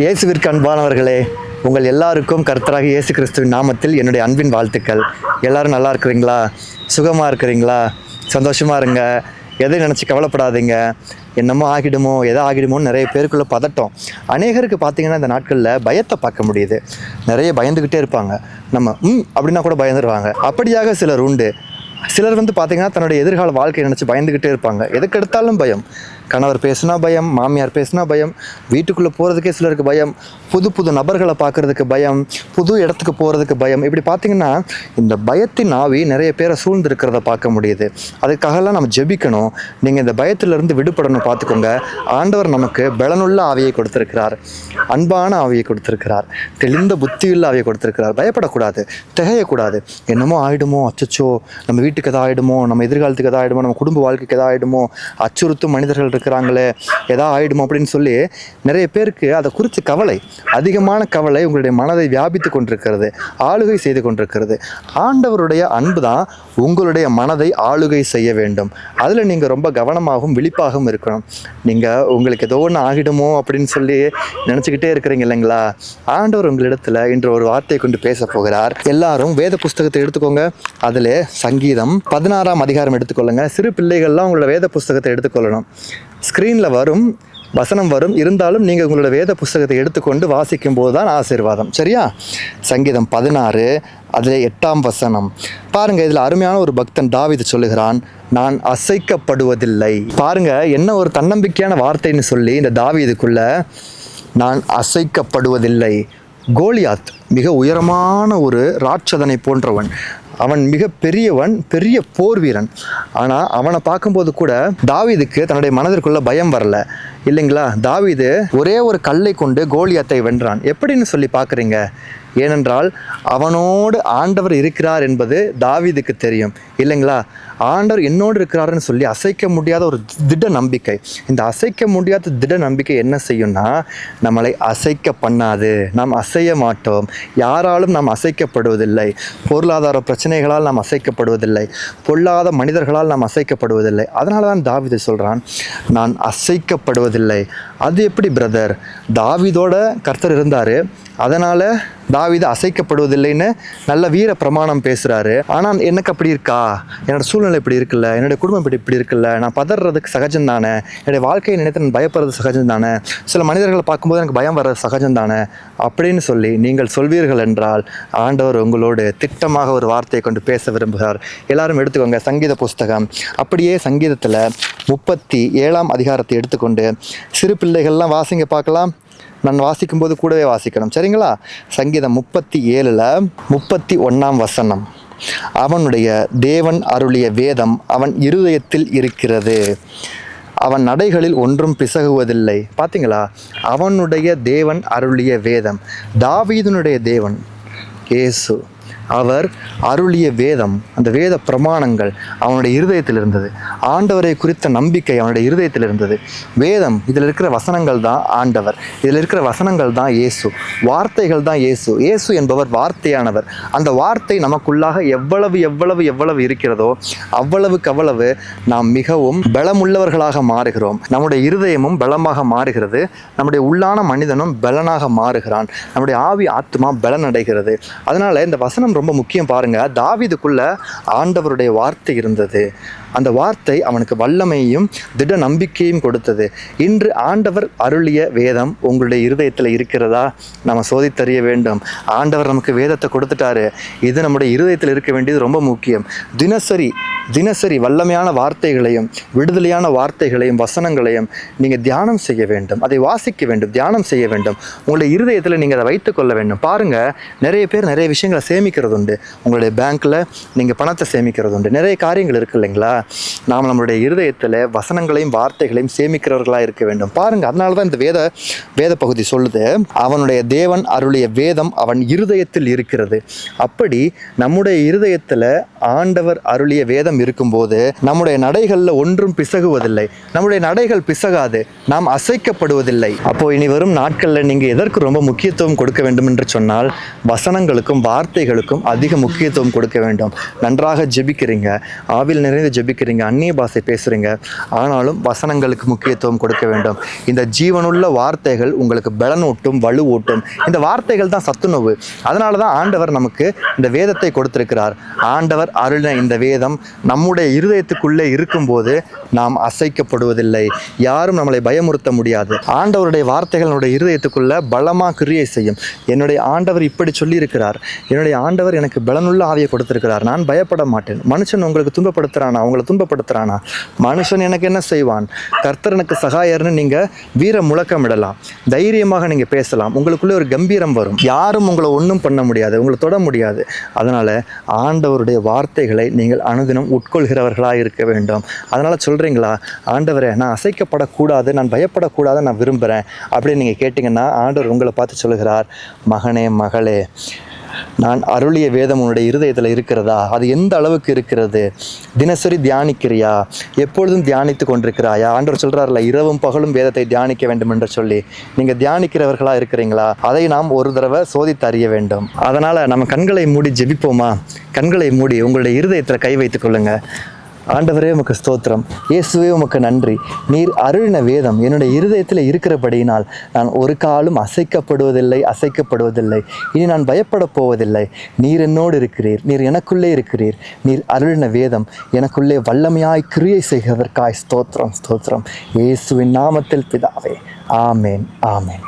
இயேசுவிற்கு அன்பானவர்களே உங்கள் எல்லாருக்கும் கர்த்தராக இயேசு கிறிஸ்துவின் நாமத்தில் என்னுடைய அன்பின் வாழ்த்துக்கள். எல்லாரும் நல்லா இருக்கிறீங்களா? சுகமாக இருக்கிறீங்களா? சந்தோஷமாக இருங்க. எதை நினச்சி கவலைப்படாதீங்க. என்னமோ ஆகிடுமோ எதை ஆகிடுமோன்னு நிறைய பேருக்குள்ளே பதட்டம். அநேகருக்கு பார்த்தீங்கன்னா இந்த நாட்களில் பயத்தை பார்க்க முடியுது. நிறைய பயந்துக்கிட்டே இருப்பாங்க. நம்ம ம் அப்படின்னா கூட பயந்துருவாங்க. அப்படியாக சிலர் உண்டு. சிலர் வந்து பார்த்திங்கன்னா தன்னுடைய எதிர்கால வாழ்க்கையை நினச்சி பயந்துக்கிட்டே இருப்பாங்க. எதுக்கெடுத்தாலும் பயம். கணவர் பேசுனா பயம் மாமியார் பேசுனா பயம் வீட்டுக்குள்ளே போகிறதுக்கே சிலருக்கு பயம் புது புது நபர்களை பார்க்குறதுக்கு பயம் புது இடத்துக்கு போகிறதுக்கு பயம். இப்படி பார்த்தீங்கன்னா இந்த பயத்தின் ஆவி நிறைய பேரை சூழ்ந்திருக்கிறத பார்க்க முடியுது. அதுக்காகலாம் நம்ம ஜெபிக்கணும். நீங்கள் இந்த பயத்திலிருந்து விடுபடணும் பார்த்துக்கோங்க. ஆண்டவர் நமக்கு பலனுள்ள ஆவியை கொடுத்துருக்கிறார். அன்பான ஆவியை கொடுத்துருக்கிறார். தெளிந்த புத்தியுள்ள ஆவியை கொடுத்துருக்கிறார். பயப்படக்கூடாது. திகையக்கூடாது. என்னமோ ஆயிடுமோ? அச்சச்சோ. நம்ம வீட்டுக்கு எதாவது ஆயிடுமோ? நம்ம எதிர்காலத்துக்கு எதாவது ஆயிடுமோ? நம்ம குடும்ப வாழ்க்கைக்கு எதாவது ஆயிடுமோ? அச்சுறுத்தும் மனிதர்கள் இருக்கிறாங்களே எதாவது ஆயிடுமோ அப்படின்னு சொல்லி நிறைய பேருக்கு அதை குறித்து கவலை அதிகமான கவலை உங்களுடைய மனதை வியாபித்து கொண்டிருக்கிறது ஆளுகை செய்து கொண்டிருக்கிறது. ஆண்டவருடைய அன்பு தான் உங்களுடைய மனதை ஆளுகை செய்ய வேண்டும். அதில் நீங்கள் ரொம்ப கவனமாகவும் விழிப்பாகவும் இருக்கணும். நீங்கள் உங்களுக்கு ஏதோ ஒன்று ஆகிடுமோ அப்படின்னு சொல்லி நினச்சிக்கிட்டே இருக்கிறீங்க இல்லைங்களா? ஆண்டவர் உங்களிடத்தில் இன்று ஒரு வார்த்தையை கொண்டு பேச போகிறார். எல்லாரும் வேத புஸ்தகத்தை எடுத்துக்கோங்க. அதில் சங்கீதம் பதினாறாம் அதிகாரம் எடுத்துக்கொள்ளுங்க. சிறு பிள்ளைகள்லாம் உங்களோட வேத புஸ்தகத்தை எடுத்துக்கொள்ளணும். ஸ்க்ரீனில் வரும் வசனம் வரும். இருந்தாலும் நீங்கள் உங்களோட வேத புஸ்தகத்தை எடுத்துக்கொண்டு வாசிக்கும் போது தான் ஆசீர்வாதம். சரியா? சங்கீதம் பதினாறு அதில் எட்டாம் வசனம். பாருங்கள் இதில் அருமையான ஒரு பக்தன் தாவிது சொல்லுகிறான் நான் அசைக்கப்படுவதில்லை. பாருங்கள் என்ன ஒரு தன்னம்பிக்கையான வார்த்தைன்னு சொல்லி இந்த தாவிதுக்குள்ள நான் அசைக்கப்படுவதில்லை. கோலியாத் மிக உயரமான ஒரு ராட்சதனை போன்றவன். அவன் மிக பெரியவன் பெரிய போர் வீரன். ஆனால் அவனை பார்க்கும்போது கூட தாவீதுக்கு தன்னுடைய மனதிற்குள்ள பயம் வரல. இல்லைங்களா? தாவீது ஒரே ஒரு கல்லை கொண்டு கோலியாத்தை வென்றான். எப்படின்னு சொல்லி பார்க்குறீங்க? ஏனென்றால் அவனோடு ஆண்டவர் இருக்கிறார் என்பது தாவீதுக்கு தெரியும். இல்லைங்களா? ஆண்டவர் என்னோடு இருக்கிறாருன்னு சொல்லி அசைக்க முடியாத ஒரு திட நம்பிக்கை. இந்த அசைக்க முடியாத திட நம்பிக்கை என்ன செய்யும்னா நம்மளை அசைக்க பண்ணாது. நாம் அசைய மாட்டோம். யாராலும் நாம் அசைக்கப்படுவதில்லை. பொருளாதார பிரச்சனைகளால் நாம் அசைக்கப்படுவதில்லை. பொல்லாத மனிதர்களால் நாம் அசைக்கப்படுவதில்லை. அதனால தான் தாவிதை சொல்கிறான் நான் அசைக்கப்படுவதில்லை. அது எப்படி பிரதர் தாவிதோட கர்த்தர் இருந்தார். அதனால் தாவிது அசைக்கப்படுவதில்லைன்னு நல்ல வீர பிரமாணம் பேசுகிறாரு ஆனால் எனக்கு அப்படி இருக்கா? என்னோட சூழ்நிலை இப்படி இருக்குல்ல? என்னுடைய குடும்பம் இப்படி இப்படி இருக்குல்ல? நான் பதறதுக்கு சகஜம் தானே என்னுடைய வாழ்க்கையை நினைத்து நான் பயப்படுறது சகஜம் தானே சில மனிதர்களை பார்க்கும்போது எனக்கு பயம் வர்றது சகஜம் தானே அப்படின்னு சொல்லி நீங்கள் சொல்வீர்கள் என்றால் ஆண்டவர் உங்களோடு திட்டமாக ஒரு வார்த்தையை கொண்டு பேச விரும்புகிறார். எல்லாரும் எடுத்துக்கோங்க சங்கீத புஸ்தகம். அப்படியே சங்கீதத்தில் முப்பத்தி ஏழாம் அதிகாரத்தை எடுத்துக்கொண்டு சிறு பிள்ளைகள்லாம் வாசிங்க பார்க்கலாம். நான் வாசிக்கும்போது கூடவே வாசிக்கணும். சரிங்களா? சங்கீதம் முப்பத்தி ஏழில் முப்பத்தி ஒன்றாம் வசனம். அவனுடைய தேவன் அருளிய வேதம் அவன் இருதயத்தில் இருக்கிறது. அவன் நடைகளில் ஒன்றும் பிசகுவதில்லை. பார்த்தீங்களா அவனுடைய தேவன் அருளிய வேதம். தாவீதனுடைய தேவன். இயேசு அவர் அருளிய வேதம் அந்த வேத பிரமாணங்கள் அவனுடைய இருதயத்தில் இருந்தது. ஆண்டவரை குறித்த நம்பிக்கை அவனுடைய இருதயத்தில் இருந்தது. வேதம் இதில் இருக்கிற வசனங்கள் தான் ஆண்டவர். இதில் இருக்கிற வசனங்கள் தான் இயேசு. வார்த்தைகள் தான் இயேசு. இயேசு என்பவர் வார்த்தையானவர். அந்த வார்த்தை நமக்குள்ளாக எவ்வளவு எவ்வளவு எவ்வளவு இருக்கிறதோ அவ்வளவுக்கு அவ்வளவு நாம் மிகவும் பலமுள்ளவர்களாக மாறுகிறோம். நம்முடைய இருதயமும் பலமாக மாறுகிறது. நம்முடைய உள்ளான மனிதனும் பலனாக மாறுகிறான். நம்முடைய ஆவி ஆத்மா பலனடைகிறது. அதனால இந்த வசனம் ரொம்ப முக்கியம் பாருங்க. தாவீதுக்குள்ள ஆண்டவருடைய வார்த்தை இருந்தது. அந்த வார்த்தை அவனுக்கு வல்லமையும் திட நம்பிக்கையும் கொடுத்தது. இன்று ஆண்டவர் அருளிய வேதம் உங்களுடைய இருதயத்தில் இருக்கிறதா? நம்ம சோதித்தறிய வேண்டும். ஆண்டவர் நமக்கு வேதத்தை கொடுத்துட்டாரு. இது நம்முடைய இருதயத்தில் இருக்க வேண்டியது ரொம்ப முக்கியம். தினசரி தினசரி வல்லமையான வார்த்தைகளையும் விடுதலையான வார்த்தைகளையும் வசனங்களையும் நீங்கள் தியானம் செய்ய வேண்டும். அதை வாசிக்க வேண்டும் தியானம் செய்ய வேண்டும். உங்களுடைய இருதயத்தில் நீங்கள் அதை வைத்துக்கொள்ள வேண்டும். பாருங்கள் நிறைய பேர் நிறைய விஷயங்களை சேமிக்கிறது. உண்டு உங்களுடைய பேங்க்கில் நீங்கள் பணத்தை சேமிக்கிறது உண்டு நிறைய காரியங்கள் இருக்கு இல்லைங்களா? நாம் நம்மளுடைய இருதயத்தில் வசனங்களையும் வார்த்தைகளையும் சேமிக்கிறவர்களாக இருக்க வேண்டும். பாருங்கள் அதனால தான் இந்த வேத வேத பகுதி சொல்லுது அவனுடைய தேவன் அருளிய வேதம் அவன் இருதயத்தில் இருக்கிறது. அப்படி நம்முடைய இருதயத்தில் ஆண்டவர் அருளிய வேதம் இருக்கும்போது நம்முடைய நடைகளில் ஒன்றும் பிசகுவதில்லை. நம்முடைய நடைகள் பிசகாது. நாம் அசைக்கப்படுவதில்லை. அப்போது இனி வரும் நாட்களில் நீங்கள் எதற்கு ரொம்ப முக்கியத்துவம் கொடுக்க வேண்டும் என்று சொன்னால் வசனங்களுக்கும் வார்த்தைகளுக்கும் அதிக முக்கியத்துவம் கொடுக்க வேண்டும். நன்றாக ஜெபிக்கிறீங்க. ஆவில் நிறைந்து ஜெபிக்கிறீங்க. அந்நிய பாஷை பேசுகிறீங்க ஆனாலும் வசனங்களுக்கு முக்கியத்துவம் கொடுக்க வேண்டும். இந்த ஜீவனுள்ள வார்த்தைகள் உங்களுக்கு பலனூட்டும் வலுவூட்டும் இந்த வார்த்தைகள் தான் சத்துணவு. அதனால தான் ஆண்டவர் நமக்கு இந்த வேதத்தை கொடுத்திருக்கிறார். ஆண்டவர் அருளின இந்த வேதம் நம்முடைய இருதயத்துக்குள்ளே இருக்கும்போது நாம் அசைக்கப்படுவதில்லை. யாரும் நம்மளை பயமுறுத்த முடியாது. ஆண்டவருடைய வார்த்தைகள் நம்முடைய இருதயத்துக்குள்ள பலமாக கிரியை செய்யும். என்னுடைய ஆண்டவர் இப்படி சொல்லியிருக்கிறார். என்னுடைய ஆண்டவர் எனக்கு பலனுள்ள ஆவியை கொடுத்திருக்கிறார். நான் பயப்பட மாட்டேன். மனுஷன் உங்களுக்கு துன்பப்படுத்துறானா? அவங்களை துன்பப்படுத்துறானா? மனுஷன் எனக்கு என்ன செய்வான்? கர்த்தர் எனக்கு சகாயர்னு நீங்கள் வீர முழக்கமிடலாம். தைரியமாக நீங்கள் பேசலாம். உங்களுக்குள்ளே ஒரு கம்பீரம் வரும். யாரும் உங்களை ஒன்றும் பண்ண முடியாது. உங்களை தொட முடியாது. அதனால் ஆண்டவருடைய வார்த்தைகளை நீங்கள் அனுதினம் உட்கொள்கிறவர்களாக இருக்க வேண்டும். அதனால் சொல்கிறீங்களா ஆண்டவரே நான் அசைக்கப்படக்கூடாது நான் பயப்படக்கூடாது நான் விரும்புகிறேன் அப்படின்னு நீங்கள் கேட்டிங்கன்னா ஆண்டவர் உங்களை பார்த்து சொல்கிறார் மகனே மகளே நான் அருளிய வேதம் உன்னுடைய இருதயத்தில் இருக்கிறதா? அது எந்த அளவுக்கு இருக்கிறது? தினசரி தியானிக்கிறியா? எப்பொழுதும் தியானித்து கொண்டிருக்கிறாயா? ஆண்டவர் சொல்கிறார்ல இரவும் பகலும் வேதத்தை தியானிக்க வேண்டும் என்று சொல்லி. நீங்கள் தியானிக்கிறவர்களாக இருக்கிறீங்களா? அதை நாம் ஒரு தடவை சோதித்து அறிய வேண்டும். அதனால் நம்ம கண்களை மூடி ஜெபிப்போமா? கண்களை மூடி உங்களுடைய இருதயத்தில் கை வைத்துக் கொள்ளுங்கள் ஆண்டவரே உமக்கு ஸ்தோத்திரம். இயேசுவே உமக்கு நன்றி. நீர் அருளின வேதம் என்னுடைய இருதயத்தில் இருக்கிறபடியினால் நான் ஒரு காலும் அசைக்கப்படுவதில்லை அசைக்கப்படுவதில்லை. இனி நான் பயப்பட போவதில்லை. நீர் என்னோடு இருக்கிறீர். நீர் எனக்குள்ளே இருக்கிறீர். நீர் அருளின வேதம் எனக்குள்ளே வல்லமையாய் கிரியை செய்கிறதற்காய் ஸ்தோத்திரம் ஸ்தோத்திரம். இயேசுவின் நாமத்தில் பிதாவே. ஆமேன் ஆமேன்.